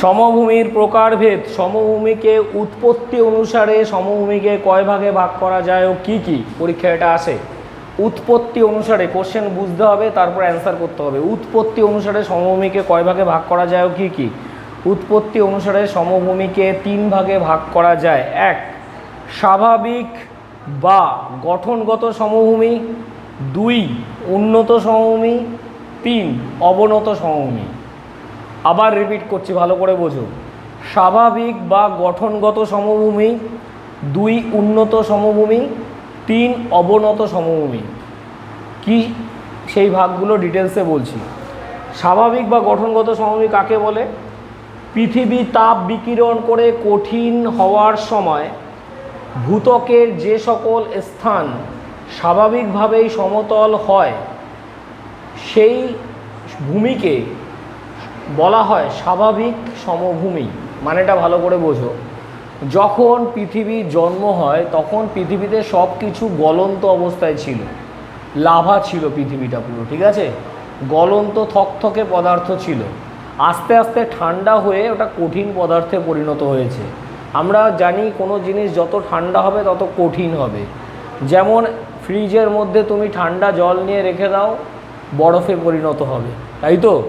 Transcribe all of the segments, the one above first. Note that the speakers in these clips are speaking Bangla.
সমভূমির প্রকারভেদ, সমভূমিকে উৎপত্তি অনুসারে সমভূমিকে কয় ভাগে ভাগ করা যায় ও কি কি? পরীক্ষা এটা আসে উৎপত্তি অনুসারে কোশ্চেন বুঝতে হবে, তারপর অ্যান্সার করতে হবে। উৎপত্তি অনুসারে সমভূমিকে কয় ভাগে ভাগ করা যায় ও কি কি? উৎপত্তি অনুসারে সমভূমিকে তিন ভাগে ভাগ করা যায়। এক, স্বাভাবিক বা গঠনগত সমভূমি। দুই, উন্নত সমভূমি। তিন, অবনত সমভূমি। আবার রিপিট করছি, ভালো করে বোঝো। স্বাভাবিক বা গঠনগত সমভূমি, দুই উন্নত সমভূমি, তিন অবনত সমভূমি। কি সেই ভাগগুলো ডিটেলসে বলছি। স্বাভাবিক বা গঠনগত সমভূমি কাকে বলে? পৃথিবী তাপ বিকিরণ করে কঠিন হওয়ার সময় ভূতকের যে সকল স্থান স্বাভাবিকভাবেই সমতল হয়, সেই ভূমিকে বলা হয় স্বাভাবিক সমভূমি। মানেটা ভালো করে বোঝো। যখন পৃথিবীর জন্ম হয়, তখন পৃথিবীতে সব কিছু গলন্ত অবস্থায় ছিল। লাভা ছিল পৃথিবীটা পুরো, ঠিক আছে? গলন্ত থকথকে পদার্থ ছিল। আস্তে আস্তে ঠান্ডা হয়ে ওটা কঠিন পদার্থে পরিণত হয়েছে। আমরা জানি কোনো জিনিস যত ঠান্ডা হবে, তত কঠিন হবে। যেমন ফ্রিজের মধ্যে তুমি ঠান্ডা জল নিয়ে রেখে দাও, বরফে পরিণত হবে। তাই তো?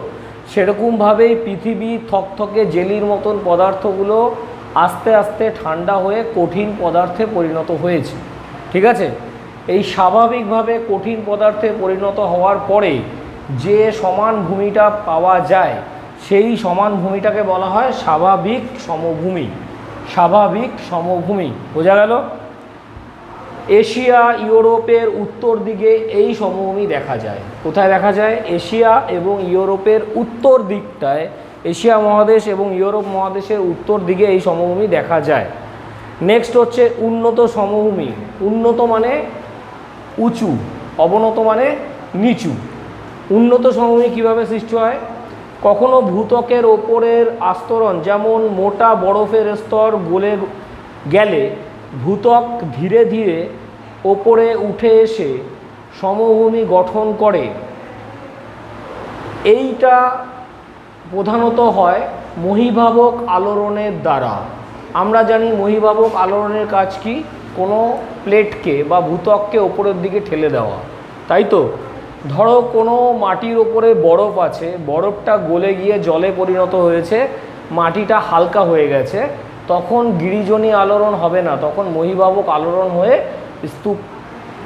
সেরকমভাবেই পৃথিবী থকথকে জেলির মতন পদার্থগুলো আস্তে আস্তে ঠান্ডা হয়ে কঠিন পদার্থে পরিণত হয়েছে। ঠিক আছে? এই স্বাভাবিকভাবে কঠিন পদার্থে পরিণত হওয়ার পরে যে সমান ভূমিটা পাওয়া যায়, সেই সমান ভূমিটাকে বলা হয় স্বাভাবিক সমভূমি। স্বাভাবিক সমভূমি। বোঝা গেল? এশিয়া, ইউরোপের উত্তর দিকে এই সমভূমি দেখা যায়। কোথায় দেখা যায়? এশিয়া এবং ইউরোপের উত্তর দিকটায়। এশিয়া মহাদেশ এবং ইউরোপ মহাদেশের উত্তর দিকে এই সমভূমি দেখা যায়। নেক্সট হচ্ছে উন্নত সমভূমি। উন্নত মানে উঁচু, অবনত মানে নিচু। উন্নত সমভূমি কীভাবে সৃষ্টি হয়? কখনো ভূতকের ওপরের আস্তরণ, যেমন মোটা বরফের স্তর গলে গেলে ভূতক ধীরে ধীরে ওপরে উঠে এসে সমভূমি গঠন করে। এইটা প্রধানত হয় মহিভাবক আলোড়নের দ্বারা। আমরা জানি মহিভাবক আলোড়নের কাজ কি? কোনো প্লেটকে বা ভূতককে ওপরের দিকে ঠেলে দেওয়া। তাই তো? ধরো কোনো মাটির ওপরে বরফ আছে, বরফটা গলে গিয়ে জলে পরিণত হয়েছে, মাটিটা হালকা হয়ে গেছে তখন গিরিজনী আলোড়ন হবে না, তখন মহিভাবক আলোড়ন হয়ে স্তূপ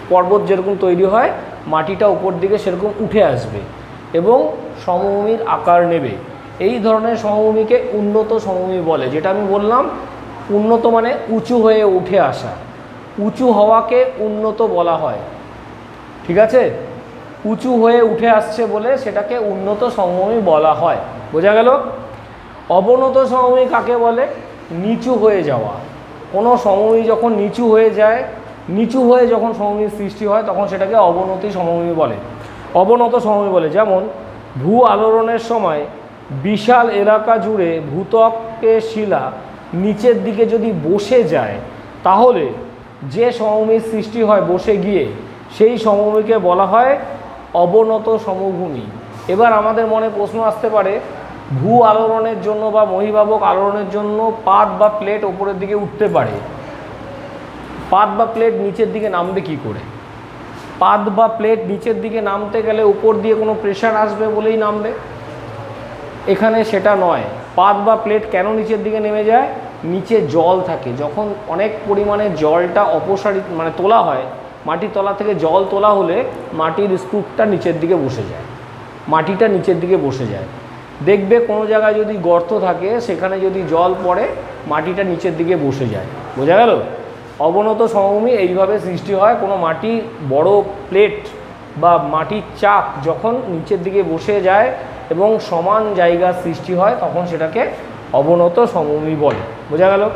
পর্বত যেরকম তৈরি হয়, মাটিটা উপর দিকে সেরকম উঠে আসবে এবং সমভূমির আকার নেবে। এই ধরনের সমভূমিকে উন্নত সমভূমি বলে, যেটা আমি বললাম, উন্নত মানে উঁচু হয়ে উঠে আসা। উঁচু হওয়াকে উন্নত বলা হয়। ঠিক আছে? উঁচু হয়ে উঠে আসছে বলে সেটাকে উন্নত সমভূমি বলা হয়। বোঝা গেল? অবনত সমভূমি কাকে বলে? নিচু হয়ে যাওয়া। কোনো সমভূমি যখন নিচু হয়ে যায়, নিচু হয়ে যখন সমভূমির সৃষ্টি হয়, তখন সেটাকে অবনতি সমভূমি বলে। অবনত সমভূমি বলে। যেমন, ভূ আলোড়নের সময় বিশাল এলাকা জুড়ে ভূতকের শিলা নিচের দিকে যদি বসে যায়, তাহলে যে সমভূমির সৃষ্টি হয় বসে গিয়ে, সেই সমভূমিকে বলা হয় অবনত সমভূমি। এবার আমাদের মনে প্রশ্ন আসতে পারে ভূ আলোড়নের জন্য বা মহিভাবক আলোড়নের জন্য পাত বা প্লেট ওপরের দিকে উঠতে পারে। পাত বা প্লেট নিচের দিকে নামবে কি করে? পাত বা প্লেট নিচের দিকে নামতে গেলে উপর দিয়ে কোনো প্রেশার আসবে বলেই নামবে। এখানে সেটা নয়। পাত বা প্লেট কেন নিচের দিকে নেমে যায়? নিচে জল থাকে। যখন অনেক পরিমাণে জলটা অপসারিত মানে তোলা হয়, মাটির তলা থেকে জল তোলা হলে মাটির স্তূপটা নিচের দিকে বসে যায়। মাটিটা নিচের দিকে বসে যায়। দেখবে কোনো জায়গায় যদি গর্ত থাকে, সেখানে যদি জল পড়ে, মাটিটা নিচের দিকে বসে যায়। বোঝা গেল? অবনত সমভূমি এইভাবে সৃষ্টি হয়, কোনো মাটি বড় প্লেট বা মাটির চাপ যখন নিচের দিকে বসে যায় এবং সমান জায়গা সৃষ্টি হয়, তখন সেটাকে অবনত সমভূমি বলে। বোঝা গেল?